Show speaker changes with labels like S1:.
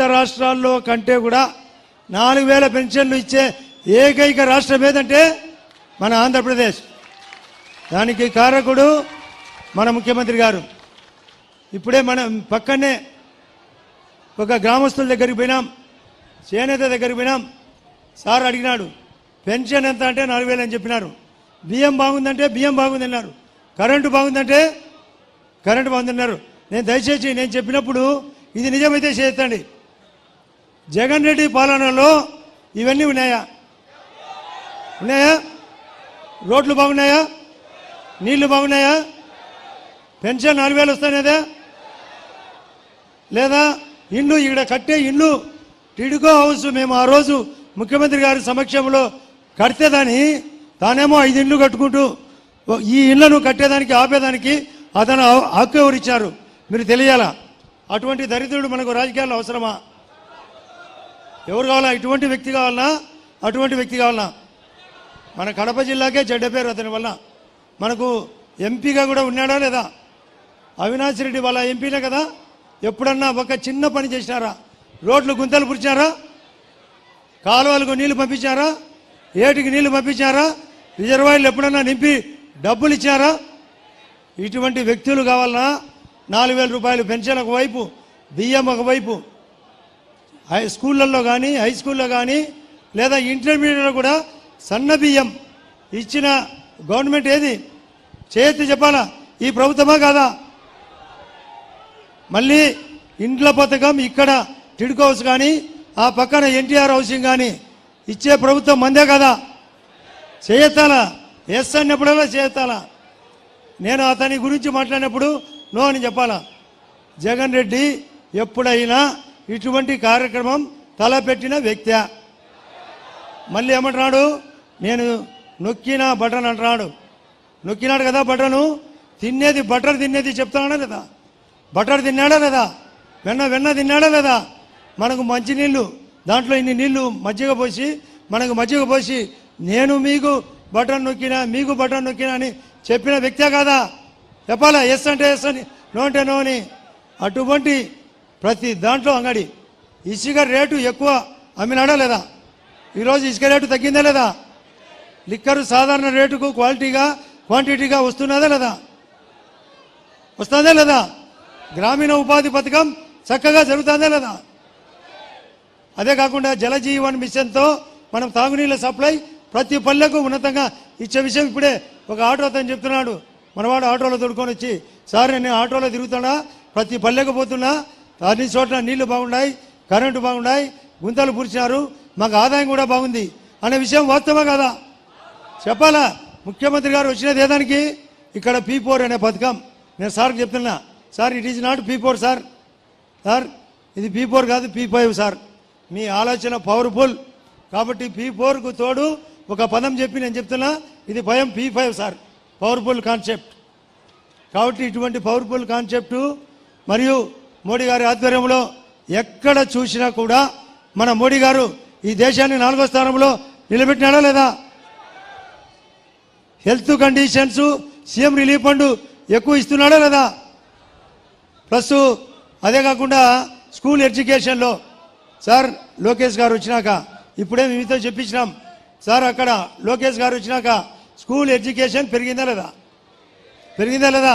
S1: రాష్ట్రాల్లో కంటే కూడా నాలుగు వేల పెన్షన్లు ఇచ్చే ఏకైక రాష్ట్రం ఏదంటే మన ఆంధ్రప్రదేశ్. దానికి కారకుడు మన ముఖ్యమంత్రి గారు. ఇప్పుడే మనం పక్కనే ఒక గ్రామస్తుల దగ్గరికి పోయినాం చేనేత దగ్గరికి పోయినాం. సార్ అడిగినాడు పెన్షన్ ఎంత అంటే నాలుగు వేలు అని చెప్పినారు. బియ్యం బాగుందంటే బియ్యం బాగుందన్నారు కరెంటు బాగుందంటే కరెంటు బాగుందన్నారు నేను దయచేసి నేను చెప్పినప్పుడు ఇది నిజమైతే చేస్తండి. జగన్ రెడ్డి పాలనలో ఇవన్నీ ఉన్నాయా? ఉన్నాయా? రోడ్లు బాగున్నాయా? నీళ్ళు బాగున్నాయా? పెన్షన్ నాలుగు వేలు వస్తానేదా? లేదా ఇల్లు ఇక్కడ కట్టే ఇల్లు టిడుకో హౌస్ మేము ఆ రోజు ముఖ్యమంత్రి గారి సమక్షంలో కడితేదాని తానేమో ఐదు ఇండ్లు కట్టుకుంటూ ఈ ఇళ్ళను కట్టేదానికి ఆపేదానికి అతను హక్కు ఎవరిచ్చారు? మీరు తెలియాలా? అటువంటి దరిద్రుడు మనకు రాజకీయాల్లో అవసరమా? ఎవరు కావాలా? ఇటువంటి వ్యక్తి కావాలన్నా అటువంటి వ్యక్తి కావాలన్నా మన కడప జిల్లాకే చెడ్డ పేరు అతని వల్ల మనకు ఎంపీగా కూడా ఉన్నాడా లేదా? అవినాష్ రెడ్డి వాళ్ళ ఎంపీనే కదా? ఎప్పుడన్నా ఒక చిన్న పని చేసినారా? రోడ్లు గుంతలు పురిచారా కాలువలకు నీళ్ళు పంపించారా? ఏటికి నీళ్ళు పంపించారా? రిజర్వాయర్లు ఎప్పుడన్నా నింపి డబ్బులు ఇచ్చారా? ఇటువంటి వ్యక్తులు కావాలన్నా నాలుగు వేల రూపాయలు పెన్షన్ ఒకవైపు బియ్యం ఒకవైపు హై స్కూళ్ళల్లో కానీ హై స్కూల్లో కానీ లేదా ఇంటర్మీడియట్లో కూడా సన్న బియ్యం ఇచ్చిన గవర్నమెంట్ ఏది? చేతి చెప్పాలా? ఈ ప్రభుత్వమా కాదా? మళ్ళీ ఇండ్ల పథకం ఇక్కడ టిడ్కో హౌస్ కానీ ఆ పక్కన ఎన్టీఆర్ హౌసింగ్ కానీ ఇచ్చే ప్రభుత్వం మందే కదా? చేయెత్తాలా? ఎస్ అన్నప్పుడల్లా చేయెత్తాలా? నేను అతని గురించి మాట్లాడినప్పుడు నో అని చెప్పాలా? జగన్ రెడ్డి ఎప్పుడైనా ఇటువంటి కార్యక్రమం తలపెట్టిన వ్యక్తి. మళ్ళీ ఏమంటున్నాడు? నేను నొక్కిన బటన్ అంటున్నాడు. నొక్కినాడు కదా బటను? తినేది బటర్ తినేది చెప్తాడా లేదా? బటర్ తిన్నాడా లేదా? వెన్న వెన్న తిన్నాడా లేదా? మనకు మంచినీళ్ళు దాంట్లో ఇన్ని నీళ్ళు మజ్జిగ పోసి మనకు మజ్జిగ పోసి నేను మీకు బటన్ నొక్కినా మీకు బటన్ నొక్కినా అని చెప్పిన వ్యక్తే కాదా? చెప్పాలా? ఎస్ అంటే ఎస్ అని నో అంటే నో అని? అటువంటి ప్రతి దాంట్లో అంగడి. ఇసుక రేటు ఎక్కువ అమ్మినాడా లేదా? ఈరోజు ఇసుక రేటు తగ్గిందా లేదా? లిక్కరు సాధారణ రేటుకు క్వాలిటీగా క్వాంటిటీగా వస్తున్నదా లేదా? వస్తుందా లేదా? గ్రామీణ ఉపాధి పథకం చక్కగా జరుగుతుందా లేదా? అదే కాకుండా జలజీవన్ మిషన్తో మనం తాగునీళ్ళ సప్లై ప్రతి పల్లెకు ఉన్నతంగా ఇచ్చే విషయం ఇప్పుడే ఒక ఆటో అతను చెప్తున్నాడు. మనవాడు ఆటోలో తోడుకొని వచ్చి సార్ నేను ఆటోలో తిరుగుతున్నా ప్రతి పల్లెకు పోతున్నా అన్ని చోట్ల నీళ్ళు బాగున్నాయి కరెంటు బాగున్నాయి గుంతలు పూడ్చినారు మాకు ఆదాయం కూడా బాగుంది అనే విషయం వాస్తవం కదా? చెప్పాలా? ముఖ్యమంత్రి గారు వచ్చినది ఏదానికి? ఇక్కడ పీ ఫోర్ అనే పథకం. నేను సార్కి చెప్తున్నా. Sir it is not P four sir. Sir ఇది పీ ఫోర్ కాదు పీ ఫైవ్ సార్. మీ ఆలోచన పవర్ఫుల్. కాబట్టి పీ ఫోర్కు తోడు ఒక పదం చెప్పి నేను చెప్తున్నా. ఇది భయం P five sir. Powerful concept. కాబట్టి ఇటువంటి పవర్ఫుల్ కాన్సెప్టు మరియు మోడీ గారి ఆధ్వర్యంలో ఎక్కడ చూసినా కూడా మన మోడీ గారు ఈ దేశాన్ని నాలుగో స్థానంలో నిలబెట్టినాడా లేదా? Health conditions CM relief fund ఎక్కువ ఇస్తున్నాడా లేదా? ప్లస్ అదే కాకుండా స్కూల్ ఎడ్యుకేషన్లో సార్ లోకేష్ గారు వచ్చినాక ఇప్పుడే మీతో చెప్పించినాం సార్ అక్కడ లోకేష్ గారు వచ్చినాక స్కూల్ ఎడ్యుకేషన్ పెరిగిందా లేదా? పెరిగిందా లేదా?